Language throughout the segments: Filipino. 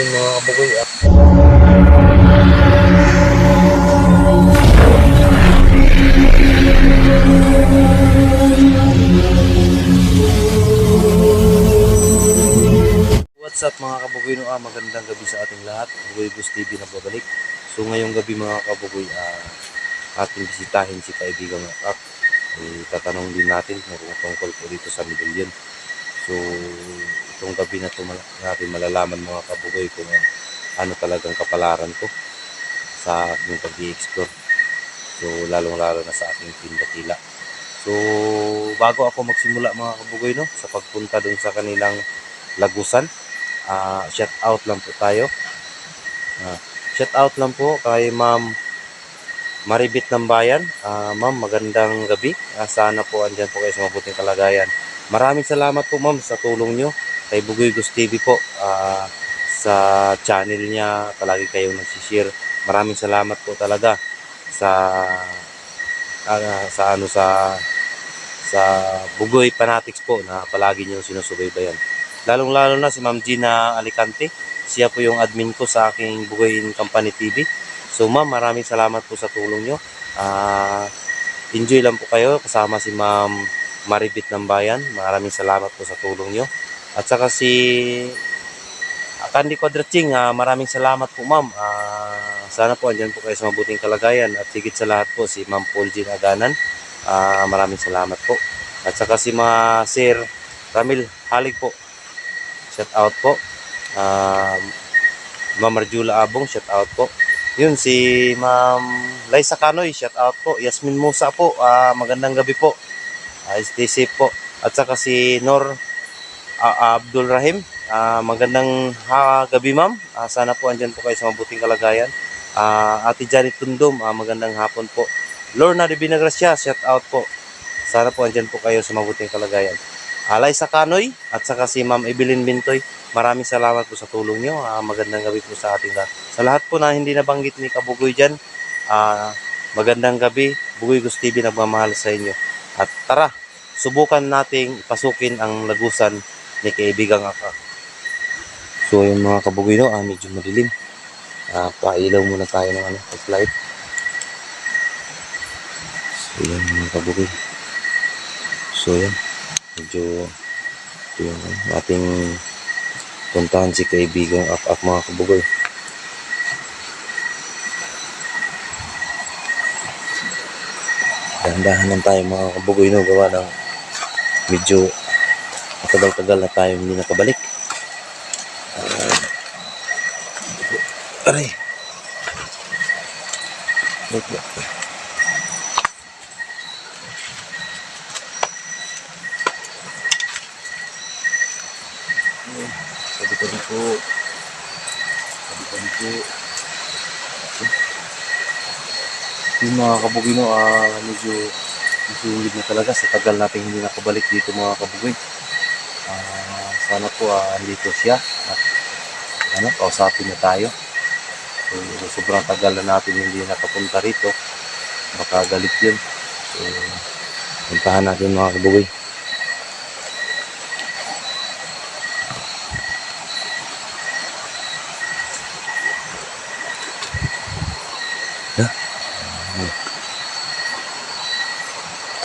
Yun mga kabugoy. ah. What's up mga kabugoy no? Ah, magandang gabi sa ating lahat. Bugoy Gus TV na babalik. So ngayong gabi mga kabugoy, ah, ating bisitahin si kaibigang Ak. Eh, tatanong din natin kung tungkol po dito sa medallion. So itong gabi na ito natin malalaman mga kabugoy kung ano talagang kapalaran ko sa aking pag-i-explore. So lalong-lalo na sa aking pindatila. So bago ako magsimula mga kabugoy no, sa pagpunta dun sa kanilang lagusan, ah shout out lang po tayo. Ah, shout out lang po kay Ma'am Maribit ng Bayan. Ah, ma'am, magandang gabi. Ah, sana po andyan po kayo sa mabuting kalagayan. Maraming salamat po ma'am sa tulong nyo kay Bugoy Gus TV po. Ah, sa channel niya, palagi kayong nagsishare. Maraming salamat po talaga sa ah, sa ano sa sa Bugoy Fanatics po na palagi niyo sinusubaybayan. Lalong-lalo na si Ma'am Gina Alicante. Siya po yung admin ko sa aking Bugoy Company TV. So ma'am, maraming salamat po sa tulong nyo. Ah, enjoy lang po kayo kasama si Ma'am Maribit ng Bayan. Maraming salamat po sa tulong nyo. At saka si Candy Quadraching, ah, maraming salamat po ma'am. Ah, sana po andyan po kayo sa mabuting kalagayan. At higit sa lahat po si Ma'am Paul Jean Aganan. Ah, maraming salamat po. At saka si Ma Sir Ramil Halig po. Shout out po. Um, Ma'am Marjula Abong, shout out po. Yun, si Ma'am Liza Canoy, shout out po. Yasmin Musa po, ah, magandang gabi po. Ah, stay safe po. At saka si Nor ah, Abdul Rahim, ah, magandang ha, gabi ma'am. Ah, sana po andyan po kayo sa mabuting kalagayan. Ah, Ate Janet Tundom, ah, magandang hapon po. Lorna de Binagracia, shout out po. Sana po andyan po kayo sa mabuting kalagayan. Alay sa Kanoy at saka si Ma'am Evelyn Bintoy. Maraming salamat po sa tulong nyo. Ah, magandang gabi po sa ating lahat. Sa lahat po na hindi nabanggit ni Kabugoy dyan, ah, magandang gabi. Bugoy Gus TV nagmamahal sa inyo. At tara, subukan nating pasukin ang lagusan ni kaibigang Aka. So yung mga kabugoy no, ah, medyo madilim. Ah, pailaw muna tayo ng ano, light. So yan mga kabugoy. So yan, medyo yung ano, ating puntahan si kaibigang Ak-Ak mga kabugoy. Dahan-dahan lang tayo mga kabugoy no, gawa ng medyo matagal-tagal na tayo hindi nakabalik. Ah, aray. Wait lang. Sabi-sabi po. Sabi-sabi po. Yung mga kabugino, ah, medyo sulit na talaga sa tagal nating hindi nakabalik dito mga kabugoy. Ah, sana po ah, andito siya at ano, kausapin na tayo. So, sobrang tagal na natin hindi nakapunta rito. Baka galit yun. So, puntahan natin mga kabugoy.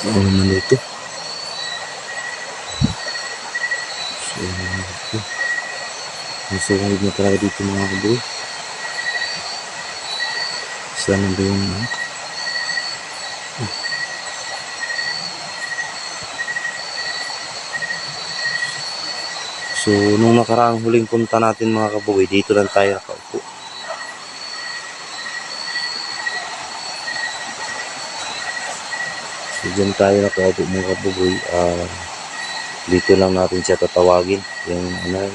Ano naman dito? So, ito. Ang sungid na talaga dito mga kabuhay. Sana ba yung? So, nung nakaraang huling punta natin mga kabuhay, dito lang tayo nakaupo. So, dyan tayo nakaupo mga kabugoy. Ah, dito lang natin siya tatawagin. Yung ano,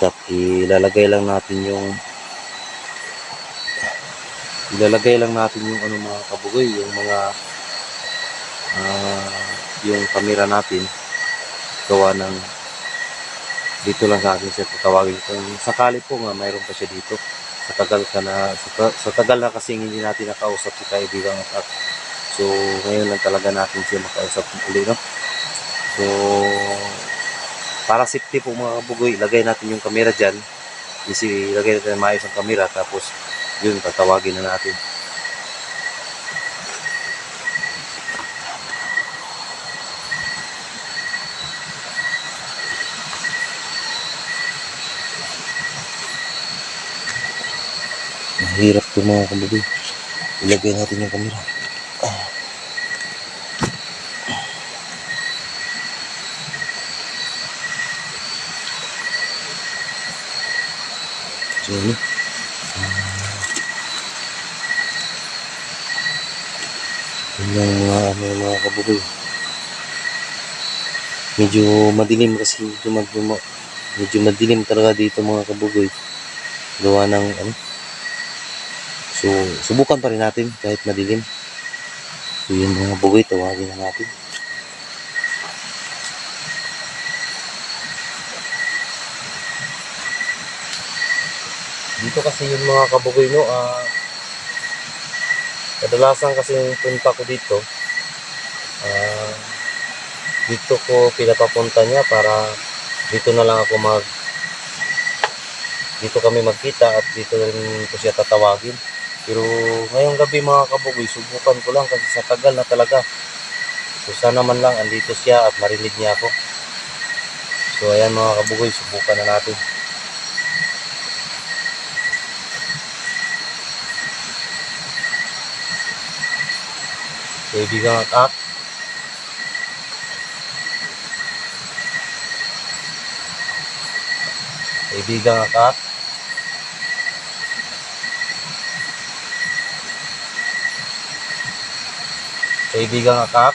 tap, ilalagay lang natin yung ilalagay lang natin yung ano mga kabugoy, yung mga ah, yung camera natin gawa ng dito lang sa atin siya tatawagin. Kung sakali po nga mayroon pa siya dito sa tagal ka na sa, sa tagal na kasi hindi natin nakausap si kaibigan at So, ngayon lang talaga natin siya makausap uli, no? So, para safety po mga kabugoy, ilagay natin yung camera dyan. isi ilagay natin maayos ang camera tapos yun tatawagin na natin. Mahirap to mga kababi. Ilagay natin yung camera. So? Yun yung mga, ano, mga kababoy. Medyo madilim kasi medyo, medyo, madilim talaga dito mga kababoy. Gawa ng ano. So, subukan pa rin natin kahit madilim. So, yun mga kababoy, tawagin na natin. Dito kasi yung mga kababoy no, ah, kadalasan kasi yung punta ko dito, ah, dito ko pinapapunta niya para dito na lang ako mag dito kami magkita at dito rin ko siya tatawagin. Pero ngayong gabi mga kabugoy, subukan ko lang kasi sa tagal na talaga. So sana man lang andito siya at marinig niya ako. So ayan mga kabugoy, subukan na natin. Kaibigang at Kaibigang akak. Kaibigang akak.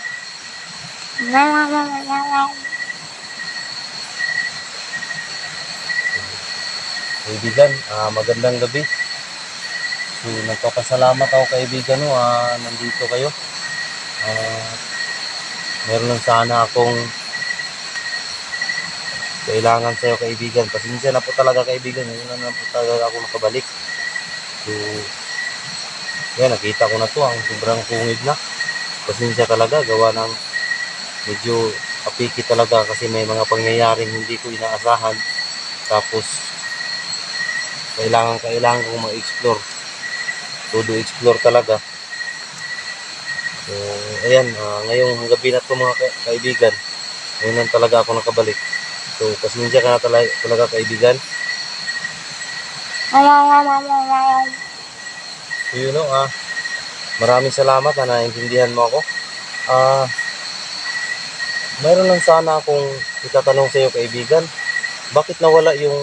Kaibigan, ah, magandang gabi. So, nagpapasalamat ako kaibigan no, ah, nandito kayo. Ah, meron lang sana akong kailangan sa'yo kaibigan. Pasensya na po talaga kaibigan. Ngayon na lang po talaga ako nakabalik. So, yan, nakita ko na to. Ang sobrang kungid na. Pasensya talaga. Gawa ng medyo apiki talaga kasi may mga pangyayaring hindi ko inaasahan. Tapos, kailangan kailangan kong ma-explore. Todo explore talaga. So, ayan, ah, ngayong gabi na to mga ka- kaibigan. Ngayon talaga ako nakabalik. So, pasensya ka na talaga, talaga kaibigan. So, yun know, ah, maraming salamat na naintindihan mo ako. Ah, mayroon lang sana akong itatanong sa iyo kaibigan. Bakit nawala yung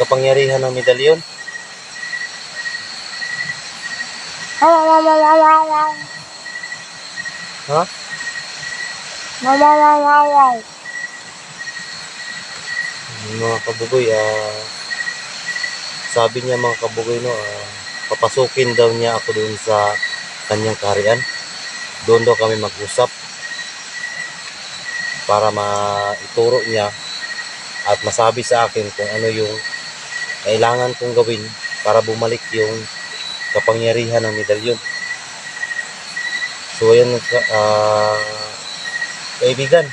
kapangyarihan ng medalyon? Ha? Yung mga kabugoy, ah, sabi niya mga kabugoy, no, ah, papasukin daw niya ako doon sa kanyang kaharian. Doon daw kami mag-usap para maituro niya at masabi sa akin kung ano yung kailangan kong gawin para bumalik yung kapangyarihan ng medalyon. So, ayan, ah, kaibigan,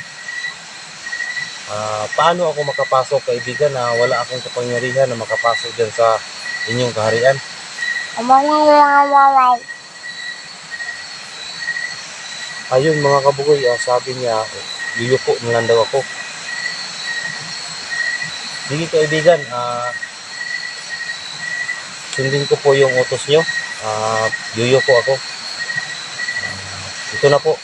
Ah, paano ako makapasok kaibigan na wala akong kapangyarihan na makapasok dyan sa inyong kaharian? Ayun mga kabugoy, ah, sabi niya, yuyuko na lang daw ako. Sige kaibigan, ah, sundin ko po yung utos nyo. Ah, yuyuko ako. Ah, ito na po.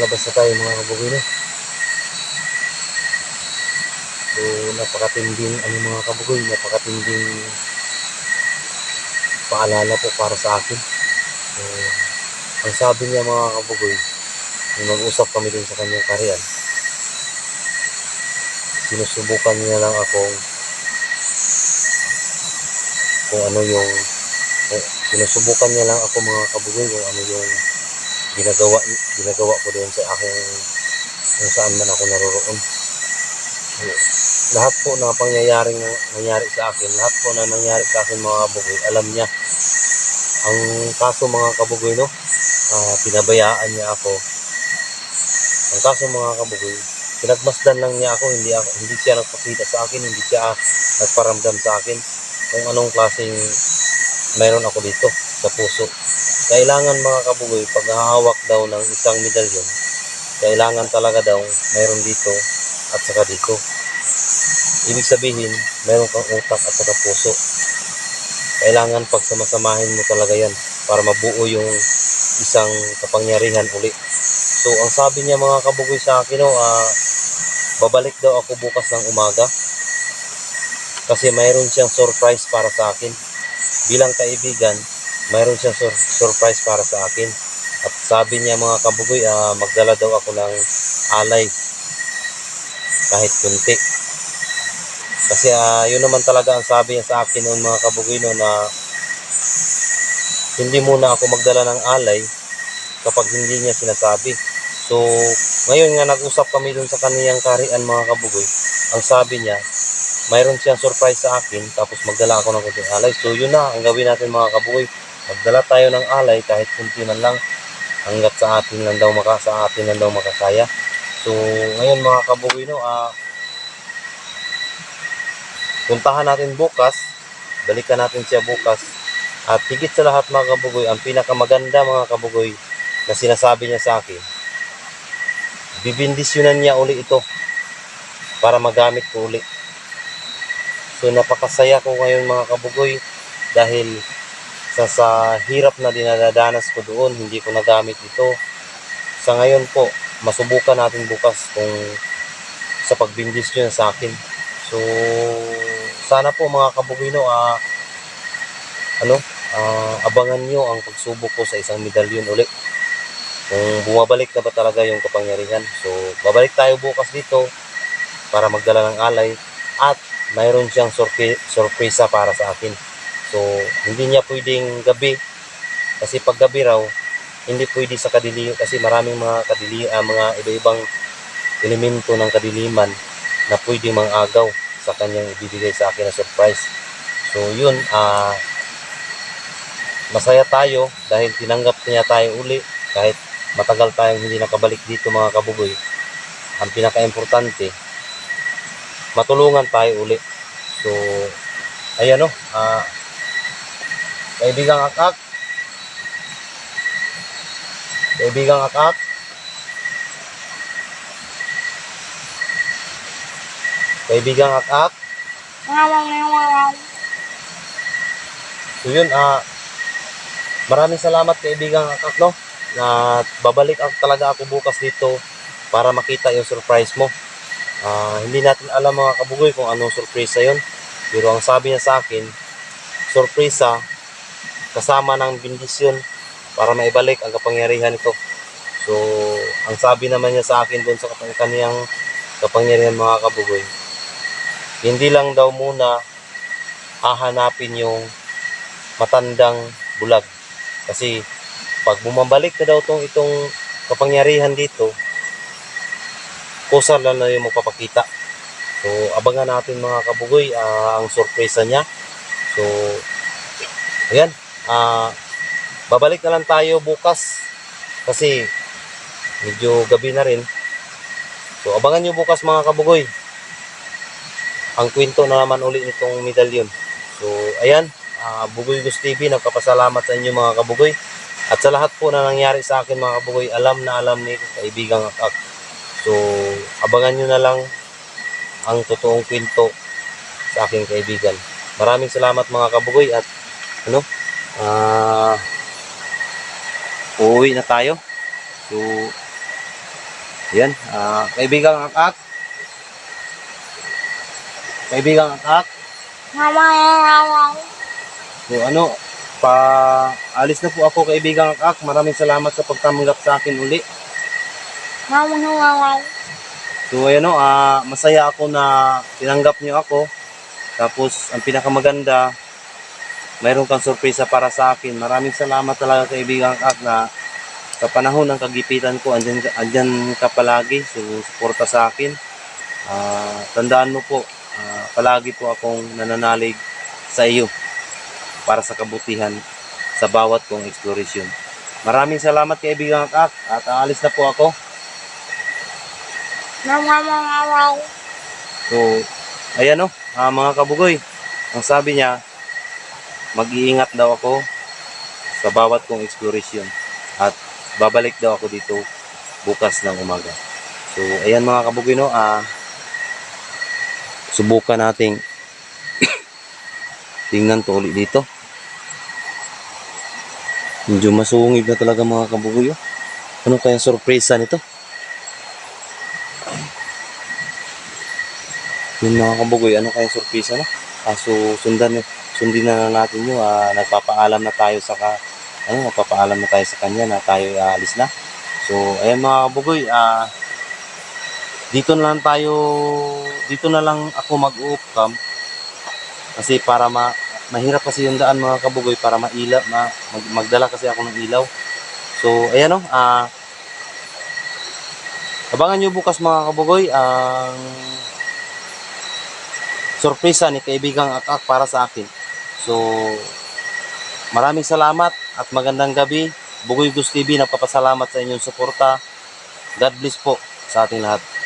Palabas na tayo mga kabugoy no. So, napakatinding ano mga kabugoy, napakatinding paalala po para sa akin. So, ang sabi niya mga kabugoy, nung nag-usap kami dun sa kanyang kariyan, sinusubukan niya lang akong kung ano yung eh, sinusubukan niya lang ako mga kabugoy kung ano yung ginagawa ginagawa ko doon sa aking kung saan man ako naroroon. Lahat po na pangyayaring nangyari sa akin, lahat po na nangyari sa akin mga kabugoy, alam niya. Ang kaso mga kabugoy, no, ah, pinabayaan niya ako. Ang kaso mga kabugoy, pinagmasdan lang niya ako, hindi ako, hindi siya nagpakita sa akin, hindi siya nagparamdam sa akin kung anong klaseng mayroon ako dito sa puso. Kailangan mga kabugoy, pag hahawak daw ng isang medalyon, kailangan talaga daw mayroon dito at saka dito. Ibig sabihin, mayroon kang utak at saka puso. Kailangan pagsamasamahin mo talaga yan para mabuo yung isang kapangyarihan uli. So, ang sabi niya mga kabugoy sa akin, no, ah, babalik daw ako bukas ng umaga kasi mayroon siyang surprise para sa akin. Bilang kaibigan, mayroon siyang sur- surprise para sa akin. At sabi niya mga kabugoy, ah, magdala daw ako ng alay kahit kunti. Kasi ah, yun naman talaga ang sabi niya sa akin noon mga kabugoy no, na hindi muna ako magdala ng alay kapag hindi niya sinasabi. So, ngayon nga nag-usap kami dun sa kaniyang karian mga kabugoy. Ang sabi niya, mayroon siyang surprise sa akin tapos magdala ako ng kunting alay. So, yun na ang gawin natin mga kabugoy. Magdala tayo ng alay kahit kunti man lang hanggat sa atin lang daw maka sa atin lang daw makakaya. So, ngayon mga kabugoy no, ah puntahan natin bukas, balikan natin siya bukas. At higit sa lahat mga kabugoy, ang pinakamaganda mga kabugoy na sinasabi niya sa akin, bibindisyonan niya uli ito para magamit ko uli. So napakasaya ko ngayon mga kabugoy dahil sa, sa hirap na dinadadanas ko doon, hindi ko nagamit ito. Sa ngayon po, masubukan natin bukas kung sa pagbindisyon sa akin. So, sana po mga kabugoy no, ah, ano, ah, abangan nyo ang pagsubok ko sa isang medalyon uli. Kung bumabalik na ba talaga yung kapangyarihan. So, babalik tayo bukas dito para magdala ng alay at mayroon siyang surpi- sorpresa para sa akin. So, hindi niya pwedeng gabi kasi pag gabi raw, hindi pwede sa kadiliman kasi maraming mga kadili ah, mga iba-ibang elemento ng kadiliman na pwedeng mang-agaw sa kanyang ibibigay sa akin na surprise. So, yun, ah masaya tayo dahil tinanggap niya tayo uli kahit matagal tayong hindi nakabalik dito mga kabugoy. Ang pinaka-importante, matulungan tayo uli. So, ayan o, ah, kaibigang akak, kaibigang akak, kaibigang akak, So yun, ah maraming salamat kaibigan akak no na babalik ako talaga ako bukas dito para makita yung surprise mo. Ah, hindi natin alam mga kabugoy kung anong surprise yun. Pero ang sabi niya sa akin, surpresa kasama ng bindisyon para maibalik ang kapangyarihan nito. So, ang sabi naman niya sa akin doon sa kaniyang kapangyarihan mga kabugoy, hindi lang daw muna hahanapin yung matandang bulag. Kasi pag bumabalik na daw tong itong kapangyarihan dito, kusar lang na yung magpapakita. So, abangan natin mga kabugoy ah, ang sorpresa niya. So, ayan. Ah babalik na lang tayo bukas kasi medyo gabi na rin. So, abangan nyo bukas mga kabugoy. Ang kwento na naman uli nitong medalyon. So, ayan. Uh, Bugoy Gus TV, nagpapasalamat sa inyo mga kabugoy. At sa lahat po na nangyari sa akin mga kabugoy, alam na alam ni kaibigang akak. So, abangan nyo na lang ang totoong kwento sa aking kaibigan. Maraming salamat mga kabugoy at ano, ah uuwi na tayo. So, Yan, ah, kaibigang akak. Kaibigang akak. So ano, pa alis na po ako kaibigang akak. Maraming salamat sa pagtanggap sa akin uli. So ayan o, ah, masaya ako na tinanggap niyo ako. Tapos ang pinakamaganda, mayroon kang sorpresa para sa akin. Maraming salamat talaga kaibigang akak na sa panahon ng kagipitan ko, andyan, andyan ka palagi. So suporta sa akin. Ah, tandaan mo po, ah, palagi po akong nananalig sa iyo para sa kabutihan sa bawat kong exploration. Maraming salamat kaibigang akak at aalis na po ako. So, ayan o, ah, mga kabugoy. Ang sabi niya, mag-iingat daw ako sa bawat kong exploration. At babalik daw ako dito bukas ng umaga. So, ayan mga kabugoy no, ah, subukan nating tingnan to ulit dito. Medyo masungib na talaga mga kabugoy. oh. Ano kaya sorpresa nito? Yun mga kabugoy, ano kaya sorpresa no? Kaso sundan, sundin na natin yun. ah, nagpapaalam na tayo sa ka, ano, nagpapaalam na tayo sa kanya na tayo aalis na. So, ayan mga kabugoy, ah, dito na lang tayo, dito na lang ako mag-off cam. Kasi para ma, mahirap kasi yung daan mga kabugoy para maila, ma, mag, magdala kasi ako ng ilaw. So, ayan o, ah, abangan nyo bukas mga kabugoy, ang sorpresa ni kaibigang akak para sa akin. So, maraming salamat at magandang gabi. Bugoy Gus TV, nagpapasalamat sa inyong suporta. God bless po sa ating lahat.